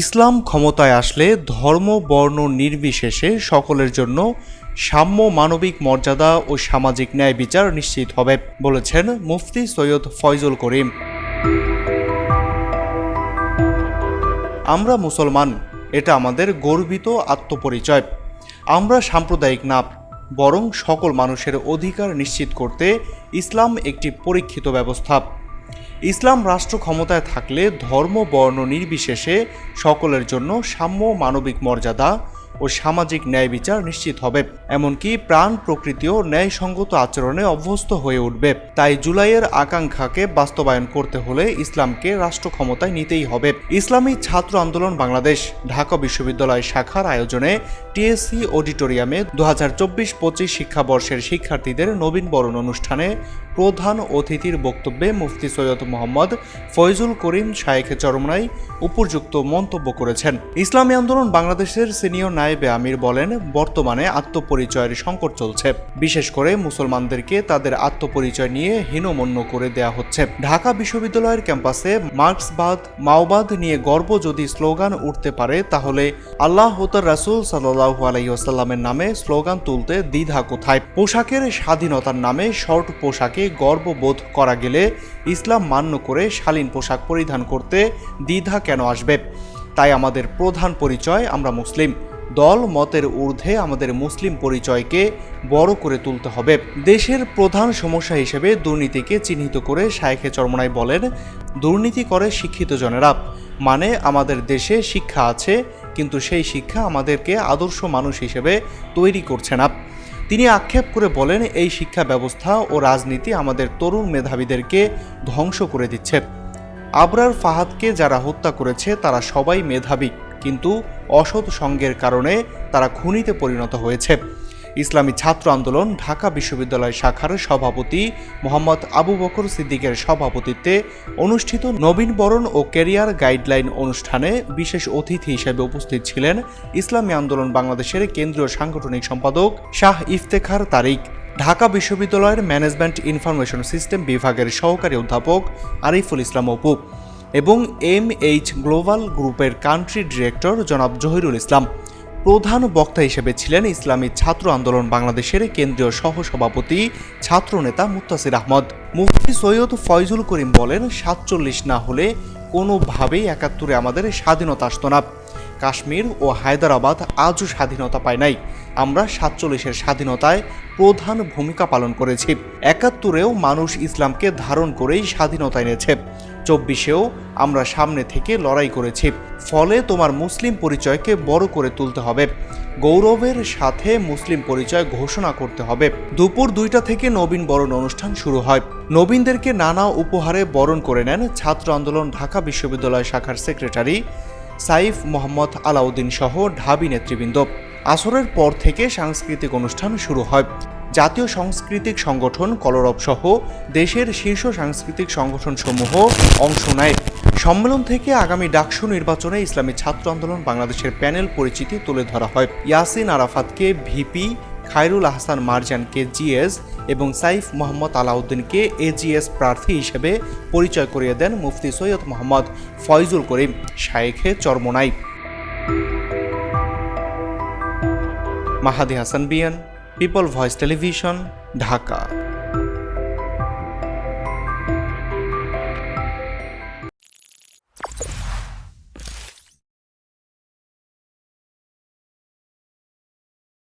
ইসলাম ক্ষমতায় আসলে ধর্ম, বর্ণ নির্বিশেষে সকলের জন্য সাম্য মানবিক মর্যাদা ও সামাজিক ন্যায় বিচার নিশ্চিত হবে, বলেছেন মুফতি সৈয়দ ফয়জুল করিম। আমরা মুসলমান, এটা আমাদের গর্বিত আত্মপরিচয়। আমরা সাম্প্রদায়িক না বরং সকল মানুষের অধিকার নিশ্চিত করতে ইসলাম একটি পরীক্ষিত ব্যবস্থা। ইসলাম রাষ্ট্র ক্ষমতায় থাকলে ধর্ম বর্ণ নির্বিশেষে সকলের জন্য সাম্য মানবিক মর্যাদা ও সামাজিক ন্যায় বিচার নিশ্চিত হবে। এমনকি প্রাণ প্রকৃতিও ন্যায়সঙ্গত আচরণে অভ্যস্ত হয়ে উঠবে। তাই জুলাইয়ের আকাঙ্ক্ষাকে বাস্তবায়ন করতে হলে ইসলামকে রাষ্ট্র ক্ষমতায় নিতেই হবে। ইসলামী ছাত্র আন্দোলন বাংলাদেশ, ঢাকা বিশ্ববিদ্যালয় শাখার আয়োজনে টিএসসি অডিটোরিয়ামে দু হাজার চব্বিশ পঁচিশ শিক্ষাবর্ষের শিক্ষার্থীদের নবীন বরণ অনুষ্ঠানে প্রধান অতিথির বক্তব্যে মুফতি সৈয়দ মোহাম্মদ ফয়জুল করিম শায়েখে চরমনাই উপযুক্ত মন্তব্য করেছেন। ইসলামী আন্দোলন বাংলাদেশের সিনিয়র নায়েবে আমির বলেন, বর্তমানে আত্মপরিচয়ের সংকট চলছে। বিশেষ করে মুসলমানদেরকে তাদের আত্মপরিচয় নিয়ে হীনমন্য করে দেয়া হচ্ছে। ঢাকা বিশ্ববিদ্যালয়ের ক্যাম্পাসে মার্ক্সবাদ, মাওবাদ নিয়ে গর্ব যদি স্লোগান উঠতে পারে, তাহলে আল্লাহ তার রাসুল সাল্লাহু আলাইসাল্লামের নামে স্লোগান তুলতে দ্বিধা কোথায়? পোশাকের স্বাধীনতার নামে শর্ট পোশাকে গর্ববোধ করা গেলে ইসলাম মান্য করে শালীন পোশাক পরিধান করতে দ্বিধা কেন আসবে? তাই আমাদের প্রধান পরিচয়, আমরা মুসলিম। দল মতের ঊর্ধ্বে আমাদের মুসলিম পরিচয়কে বড় করে তুলতে হবে। দেশের প্রধান সমস্যা হিসেবে দুর্নীতিকে চিহ্নিত করে শায়েখে চরমনাই বলেন, দুর্নীতি করে শিক্ষিত জনেরা। মানে আমাদের দেশে শিক্ষা আছে, কিন্তু সেই শিক্ষা আমাদেরকে আদর্শ মানুষ হিসেবে তৈরি করছে না। তিনি আক্ষেপ করে বলেন, এই শিক্ষা ব্যবস্থা ও রাজনীতি আমাদের তরুণ মেধাবীদেরকে ধ্বংস করে দিচ্ছে। আবরার ফাহাদকে যারা হত্যা করেছে, তারা সবাই মেধাবী। কিন্তু অসৎ সঙ্গের কারণে তারা খুনিতে পরিণত হয়েছে। ইসলামী ছাত্র আন্দোলন ঢাকা বিশ্ববিদ্যালয় শাখার সভাপতি মোহাম্মদ আবু বকর সিদ্দিকের সভাপতিত্বে অনুষ্ঠিত নবীনবরণ ও ক্যারিয়ার গাইডলাইন অনুষ্ঠানে বিশেষ অতিথি হিসেবে উপস্থিত ছিলেন ইসলামী আন্দোলন বাংলাদেশের কেন্দ্রীয় সাংগঠনিক সম্পাদক শাহ ইফতেখার তারিক, ঢাকা বিশ্ববিদ্যালয়ের ম্যানেজমেন্ট ইনফরমেশন সিস্টেম বিভাগের সহকারী অধ্যাপক আরিফুল ইসলাম অপু। এবং এম এইচ গ্লোবাল গ্রুপের কান্ট্রি ডিরেক্টর জনাব জহিরুল ইসলাম। প্রধান বক্তা হিসেবে ছিলেন ইসলামী ছাত্র আন্দোলন বাংলাদেশের কেন্দ্রীয় সহসভাপতি ছাত্রনেতা মুত্তাসির আহমদ। মুফতি সৈয়দ ফয়জুল করিম বলেন, সাতচল্লিশ না হলে কোনোভাবেই একাত্তরে আমাদের স্বাধীনতা আসতো না। কাশ্মীর ও হায়দ্রাবাদ আজও স্বাধীনতা পায় নাই। আমরা সাতচল্লিশের স্বাধীনতায় প্রধান ভূমিকা পালন করেছি। একাত্তরেও মানুষ ইসলামকে ধারণ করেই স্বাধীনতা এনেছে। চব্বিশেও আমরা সামনে থেকে লড়াই করেছি। ফলে তোমার মুসলিম পরিচয়কে বড় করে তুলতে হবে। গৌরবের সাথে মুসলিম পরিচয় ঘোষণা করতে হবে। দুপুর দুইটা থেকে নবীন বরণ অনুষ্ঠান শুরু হয়। নবীনদেরকে নানা উপহারে বরণ করে নেন ছাত্র আন্দোলন ঢাকা বিশ্ববিদ্যালয় শাখার সেক্রেটারি সাইফ মোহাম্মদ আলাউদ্দিন সহ ঢাবি নেতৃবৃন্দ। আসরের পর থেকে সাংস্কৃতিক অনুষ্ঠান শুরু হয়। জাতীয় সাংস্কৃতিক সংগঠন কলরব সহ দেশের শীর্ষ সাংস্কৃতিক সংগঠনসমূহ অংশ নেয়। সম্মেলন থেকে আগামী ডাকসু নির্বাচনে ইসলামী ছাত্র আন্দোলন বাংলাদেশের প্যানেল পরিচিতি তুলে ধরা হয়। ইয়াসিন আরাফাতকে ভিপি, খায়রুল আহসান মারজানকে জিএস এবং সাইফ মোহাম্মদ আলাউদ্দিনকে এজিএস প্রার্থী হিসেবে পরিচয় করিয়ে দেন মুফতি সৈয়দ মোহাম্মদ ফয়জুল করিম। শায়েখে চরমোনাই। মাহাদি হাসান বিয়ান পিপল ভয়েস টেলিভিশন, ঢাকা।